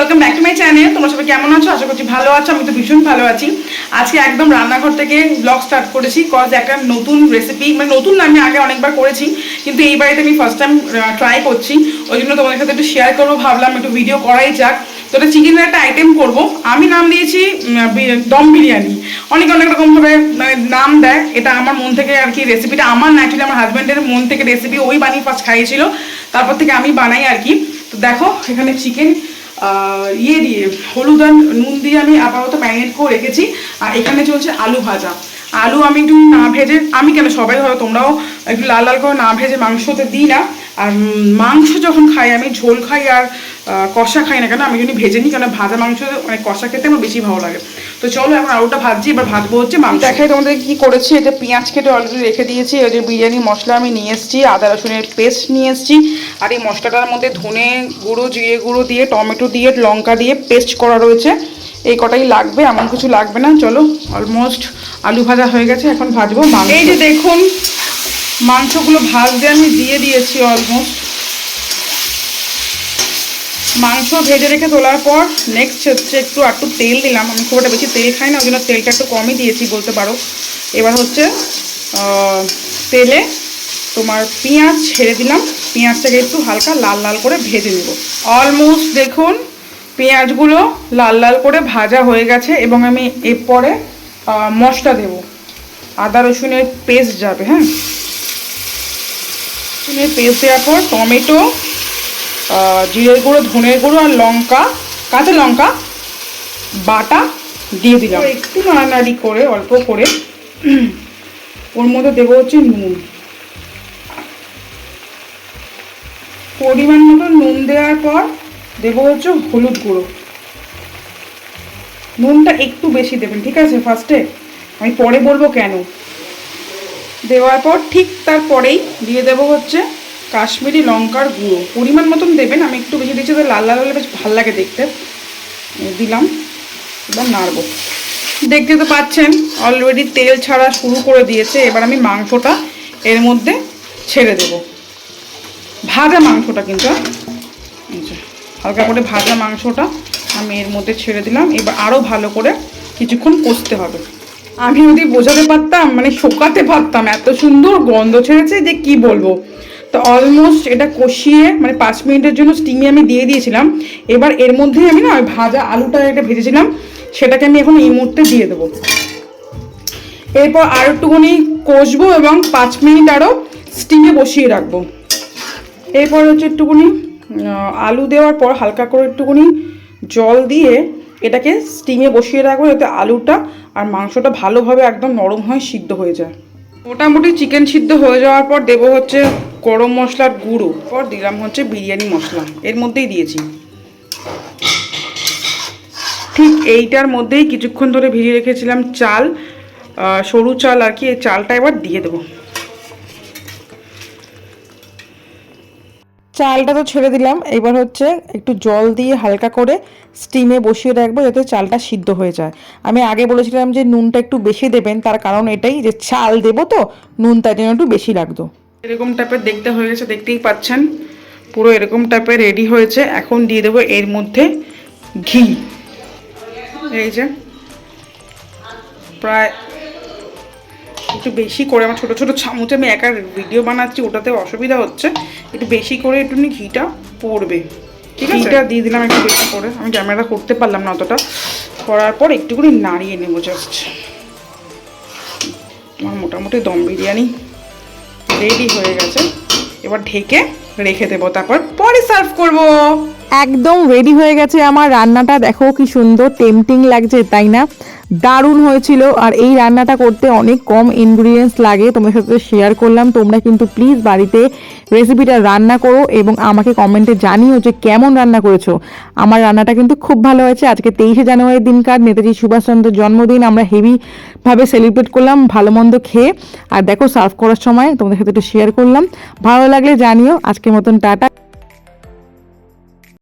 Welcome back to my channel তোমরা সবাই কেমন আছো? আশা করছি ভালো আছো। আমি তো ভীষণ ভালো আছি। আজকে একদম রান্নাঘর থেকে ব্লগ স্টার্ট করেছি কজ একটা নতুন রেসিপি মানে নতুন না, আমি আগে অনেকবার করেছি, কিন্তু এই বাড়িতে আমি ফার্স্ট টাইম ট্রাই করছি। ওই জন্য তোমাদের সাথে একটু শেয়ার করব, ভাবলাম একটু ভিডিও করাই যাক। তো এটা চিকেনের একটা আইটেম করব। আমি নাম দিয়েছি দম বিরিয়ানি। অনেক অনেক রকমভাবে মানে নাম দেয়। এটা আমার মন থেকে আর কি রেসিপিটা আমার না অ্যাকচুয়ালি আমার হাজব্যান্ডের মন থেকে রেসিপি ওই বানিয়ে ফার্স্ট খাইয়েছিল। তারপর থেকে আমি বানাই আর কি। তো দেখো, এখানে চিকেন ইয়ে দিয়ে হলুদ আর নুন দিয়ে আমি আপাতত ম্যারিনেট করে রেখেছি। আর এখানে চলছে আলু ভাজা। আলু আমি একটু না ভেজে, আমি কেন সবাই ধরো তোমরাও একটু লাল লাল করে না ভেজে মাংসতে দিই না। আর মাংস যখন খাই, আমি ঝোল খাই আর কষা খাই না কেন, আমি যদি ভেজে নিই, কেন ভাজা মাংস মানে কষা খেতে আমার বেশি ভালো লাগে। তো চলো এখন আলুটা ভাজছি এবার ভাজবো হচ্ছে মাংস। দেখাই তোমাদের কি করেছি এটা পেঁয়াজ কেটে অলরেডি রেখে দিয়েছি ওই যে বিরিয়ানি মশলা আমি নিয়ে এসেছি আদা রসুনের পেস্ট নিয়ে এসেছি আর এই মশলাটার মধ্যে ধনে গুঁড়ো জিরে গুঁড়ো দিয়ে টমেটো দিয়ে লঙ্কা দিয়ে পেস্ট করা রয়েছে। এই কটাই লাগবে এমন কিছু লাগবে না চলো অলমোস্ট আলু ভাজা হয়ে গেছে এখন ভাজবো এই যে দেখুন মাংসগুলো ভাজতে আমি দিয়ে দিয়েছি অলমোস্ট মাংস ভেজে রেখে তোলার পর নেক্সট হচ্ছে একটু একটু তেল দিলাম। আমি খুব একটা বেশি তেল খাই না ওই জন্য তেলটা একটু কমই দিয়েছি বলতে পারো। এবার হচ্ছে তেলে তোমার পেঁয়াজ ছেড়ে দিলাম। পেঁয়াজটাকে একটু হালকা লাল লাল করে ভেজে নেব। অলমোস্ট দেখুন, পেঁয়াজগুলো লাল লাল করে ভাজা হয়ে গেছে এবং আমি এরপরে মশলা দেব। আদা রসুনের পেস্ট যাবে হ্যাঁ? রসুনের পেস্ট দেওয়ার পর টমেটো জিরের গুঁড়ো, ধনের গুঁড়ো আর লঙ্কা, কাঁচা লঙ্কা বাটা দিয়ে দিলাম। একটু নাড়ানাড়ি করে, অল্প করে, ওর মধ্যে দেবো হচ্ছে নুন। পরিমাণ মতো নুন দেওয়ার পর দেবো হচ্ছে হলুদ গুঁড়ো। নুনটা একটু বেশি দেবেন, ঠিক আছে? ফার্স্টে আমি পরে বলব কেন। দেওয়ার পর ঠিক তারপরেই দিয়ে দেবো হচ্ছে কাশ্মীরি লঙ্কার গুঁড়ো। পরিমাণ মতন দেবেন, আমি একটু বেশি দিচ্ছি তো লাল লাল হলে বেশ ভালো লাগে দেখতে। দিলাম, এবার নাড়বো। দেখতে তো পাচ্ছেন অলরেডি তেল ছাড়া শুরু করে দিয়েছে, এবার আমি মাংসটা এর মধ্যে ছেড়ে দেব। ভাজা মাংসটা কিন্তু? হালকা করে ভাজা মাংসটা আমি এর মধ্যে ছেড়ে দিলাম। এবার আরও ভালো করে কিছুক্ষণ কষতে হবে। আমি যদি বোঝাতে পারতাম মানে শোকাতে পারতাম, এত সুন্দর গন্ধ ছেড়েছে যে কি বলব? তো অলমোস্ট এটা কষিয়ে মানে পাঁচ মিনিটের জন্য স্টিমে আমি দিয়ে দিয়েছিলাম। এবার এর মধ্যে আমি না ভাজা আলুটা এটা ভেজেছিলাম, সেটাকে আমি এখন এই মুহূর্তে দিয়ে দেবো। এরপর আর একটুখানি কষবো এবং পাঁচ মিনিট আরও স্টিমে বসিয়ে রাখব। এরপর হচ্ছে একটুখানি আলু দেওয়ার পর হালকা করে একটুখানি জল দিয়ে এটাকে স্টিমে বসিয়ে রাখব যাতে আলুটা আর মাংসটা ভালোভাবে একদম নরম হয়ে সিদ্ধ হয়ে যায়। মোটামুটি চিকেন সিদ্ধ হয়ে যাওয়ার পর দেবো হচ্ছে গরম মশলার গুঁড়ো। পর দিলাম হচ্ছে বিরিয়ানি মশলা। এর মধ্যেই দিয়েছি। ঠিক এইটার মধ্যেই কিছুক্ষণ ধরে ভিজিয়ে রেখেছিলাম চাল। সরু চাল আর কি, এই চালটা এবার দিয়ে দেবো। চালটা তো ছেড়ে দিলাম। এবার হচ্ছে একটু জল দিয়ে হালকা করে স্টিমে বসিয়ে রাখব যাতে চালটা সিদ্ধ হয়ে যায়। আমি আগে বলেছিলাম যে নুনটা একটু বেশি দেবেন, তার কারণ এটাই যে চাল দেবো তো, নুন তার জন্য একটু বেশি লাগতো। এরকম টাইপের দেখতে হয়ে গেছে, দেখতেই পাচ্ছেন। পুরো এরকম টাইপের রেডি হয়েছে। এখন দিয়ে দেবো এর মধ্যে ঘি। এই যে, প্রায় একটু বেশি করে, আমার ছোটো ছোটো চামচে আমি একা ভিডিও বানাচ্ছি ওটাতে অসুবিধা হচ্ছে। একটু বেশি করে একটু ঘিটা পড়বে। ঠিক আছে? ঘিটা দিয়ে দিলাম একটু বেশি করে। আমি ক্যামেরা করতে পারলাম না অতটা। করার পর একটুখানি নাড়িয়ে নেব জাস্ট আমার মোটামুটি দম বিরিয়ানি রেডি হয়ে গেছে। এবার ঢেকে রেখে দেবো, তারপর পরে সার্ভ করব। একদম রেডি হয়ে গেছে আমার রান্নাটা। দেখো কি সুন্দর টেম্পটিং লাগছে, তাই না? দারুণ হয়েছিল আর এই রান্নাটা করতে অনেক কম ইনগ্রিডিয়েন্টস লাগে। তোমার সাথে শেয়ার করলাম, তোমরা কিন্তু প্লিজ বাড়িতে রেসিপিটা রান্না করো এবং আমাকে কমেন্টে জানিও যে কেমন রান্না করেছ। আমার রান্নাটা কিন্তু খুব ভালো হয়েছে। আজকে তেইশে জানুয়ারির দিনকার, নেতাজি সুভাষচন্দ্রের জন্মদিন, আমরা হেভিভাবে সেলিব্রেট করলাম, ভালো মন্দ খেয়ে। আর দেখো সার্ভ করার সময় তোমাদের সাথে একটু শেয়ার করলাম। ভালো লাগলে জানিও। আজকের মতন টাটা।